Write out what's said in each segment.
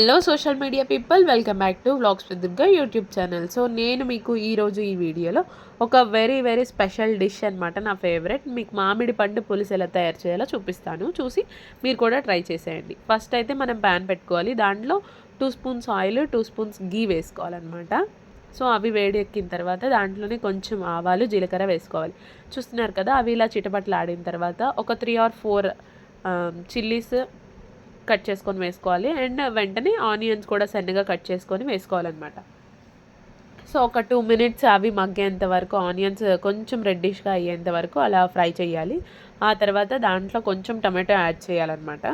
Hello social media people welcome back to vlogs with Durga YouTube channel so నేను మీకు ఈరోజు ఈ వీడియోలో ఒక వెరీ వెరీ స్పెషల్ డిష్ అనమాట నా ఫేవరెట్ మీకు మామిడి పండు పులుసు ఎలా తయారు చేయాలో చూపిస్తాను. చూసి మీరు కూడా ట్రై చేసేయండి. ఫస్ట్ అయితే మనం ప్యాన్ పెట్టుకోవాలి. దాంట్లో two spoons oil two spoons ghee వేసుకోవాలన్నమాట. సో అవి వేడి ఎక్కిన తర్వాత దాంట్లోనే కొంచెం ఆవాలు జీలకర్ర వేసుకోవాలి. చూస్తున్నారు కదా అవి ఇలా చిటపట్లు ఆడిన తర్వాత ఒక three or four chillies cut చేసుకొని వేసుకోవాలి. అండ్ వెంటనే ఆనియన్స్ కూడా సన్నగా కట్ చేసుకొని వేసుకోవాలన్నమాట. సో ఒక టూ మినిట్స్ అవి మగ్గేంత వరకు ఆనియన్స్ కొంచెం రెడ్డిష్గా అయ్యేంత వరకు అలా ఫ్రై చేయాలి. ఆ తర్వాత దాంట్లో కొంచెం టమాటో యాడ్ చేయాలన్నమాట.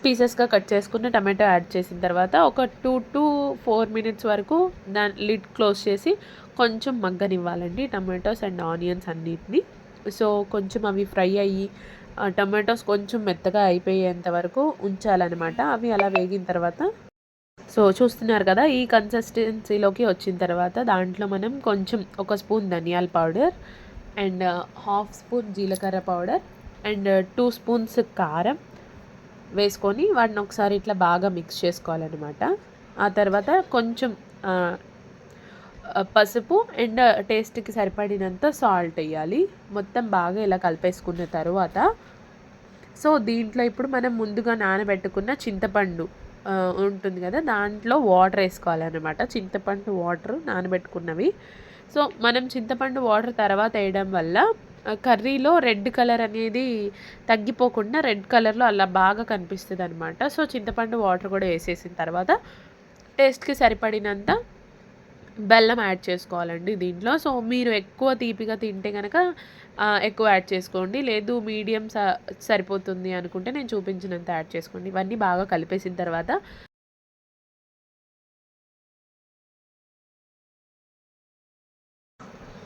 పీసెస్గా కట్ చేసుకున్న టమాటో యాడ్ చేసిన తర్వాత ఒక టూ టు ఫోర్ మినిట్స్ వరకు దాని లిడ్ క్లోజ్ చేసి కొంచెం మగ్గనివ్వాలండి టమాటోస్ అండ్ ఆనియన్స్ అన్నిటిని. సో కొంచెం అవి ఫ్రై అయ్యి టమాటోస్ కొంచెం మెత్తగా అయిపోయేంత వరకు ఉంచాలన్నమాట. అవి అలా వేగిన తర్వాత సో చూస్తున్నారు కదా ఈ కన్సిస్టెన్సీలోకి వచ్చిన తర్వాత దాంట్లో మనం కొంచెం ఒక స్పూన్ ధనియాల పౌడర్ అండ్ హాఫ్ స్పూన్ జీలకర్ర పౌడర్ అండ్ టూ స్పూన్స్ కారం వేసుకొని వాటిని ఒకసారి ఇట్లా బాగా మిక్స్ చేసుకోవాలన్నమాట. ఆ తర్వాత కొంచెం పసుపు అండ్ టేస్ట్కి సరిపడినంత సాల్ట్ వేయాలి. మొత్తం బాగా ఇలా కలిపేసుకున్న తర్వాత సో దీంట్లో ఇప్పుడు మనం ముందుగా నానబెట్టుకున్న చింతపండు ఉంటుంది కదా దాంట్లో వాటర్ వేసుకోవాలన్నమాట. చింతపండు వాటర్ నానబెట్టుకున్నవి. సో మనం చింతపండు వాటర్ తర్వాత వేయడం వల్ల కర్రీలో రెడ్ కలర్ అనేది తగ్గిపోకుండా రెడ్ కలర్లో అలా బాగా కనిపిస్తుంది అనమాట సో చింతపండు వాటర్ కూడా వేసేసిన తర్వాత టేస్ట్కి సరిపడినంత బెల్లం యాడ్ చేసుకోవాలండి దీంట్లో. సో మీరు ఎక్కువ తీపిగా తింటే కనుక ఎక్కువ యాడ్ చేసుకోండి. లేదు మీడియం సరిపోతుంది అనుకుంటే నేను చూపించినంత యాడ్ చేసుకోండి. ఇవన్నీ బాగా కలిపేసిన తర్వాత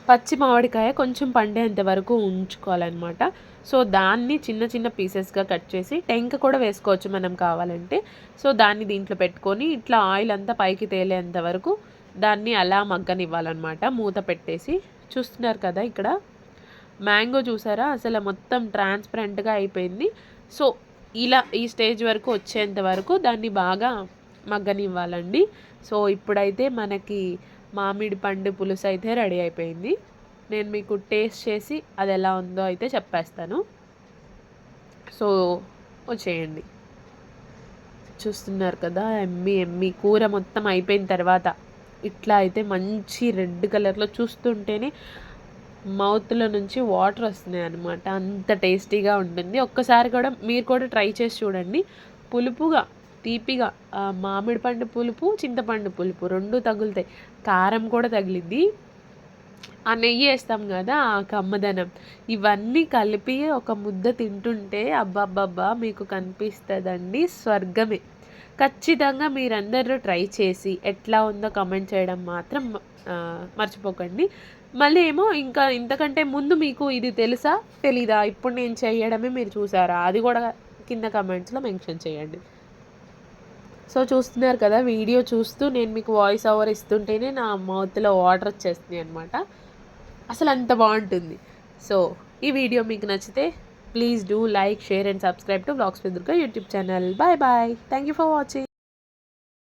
పచ్చి మామిడికాయ కొంచెం పండేంత వరకు ఉంచుకోవాలన్నమాట. సో దాన్ని చిన్న చిన్న పీసెస్గా కట్ చేసి టెంక కూడా వేసుకోవచ్చు మనం కావాలంటే. సో దాన్ని దీంట్లో పెట్టుకొని ఇట్లా ఆయిల్ అంతా పైకి తేలేంత వరకు దాన్ని అలా మగ్గనివ్వాలన్నమాట. మూత పెట్టేసి. చూస్తున్నారు కదా ఇక్కడ. మ్యాంగో చూసారా? అసలు మొత్తం ట్రాన్స్పరెంట్గా అయిపోయింది. సో ఇలా ఈ స్టేజ్ వరకు వచ్చేంత వరకు దాన్ని బాగా మగ్గనివ్వాలండి. సో ఇప్పుడైతే మనకి మామిడి పండు పులుసు అయితే రెడీ అయిపోయింది. నేను మీకు టేస్ట్ చేసి అది ఎలా ఉందో అయితే చెప్పేస్తాను. సో వచ్చేయండి. చూస్తున్నారు కదా ఎమ్మి ఎమ్మి. కూర మొత్తం అయిపోయిన తర్వాత ఇట్లా అయితే మంచి రెడ్ కలర్లో చూస్తుంటేనే మౌత్లో నుంచి వాటర్ వస్తున్నాయి అనమాట అంత టేస్టీగా ఉంటుంది. ఒక్కసారి కూడా మీరు కూడా ట్రై చేసి చూడండి. పులుపుగా తీపిగా మామిడి పండు పులుపు చింతపండు పులుపు రెండు తగులుతాయి. కారం కూడా తగిలిద్ది. ఆ నెయ్యి వేస్తాం కదా ఆ కమ్మదనం. ఇవన్నీ కలిపి ఒక ముద్ద తింటుంటే అబ్బాబ్బాబ్బా మీకు కనిపిస్తుందండి స్వర్గమే. ఖచ్చితంగా మీరందరూ ట్రై చేసి ఎట్లా ఉందో కమెంట్ చేయడం మాత్రం మర్చిపోకండి. మళ్ళీ ఏమో ఇంకా ఇంతకంటే ముందు మీకు ఇది తెలుసా? తెలీదా? ఇప్పుడు నేను చేయడమే మీరు చూసారా? అది కూడా కింద కమెంట్స్లో మెన్షన్ చేయండి. సో చూస్తున్నారు కదా వీడియో చూస్తూ నేను మీకు వాయిస్ ఓవర్ ఇస్తుంటేనే నా మౌత్లో వాటర్ వచ్చేస్తుంది అనమాట అసలు అంత బాగుంటుంది. సో ఈ వీడియో మీకు నచ్చితే Please do like, share and subscribe to Vlogs with Durga YouTube channel. Bye bye. Thank you for watching.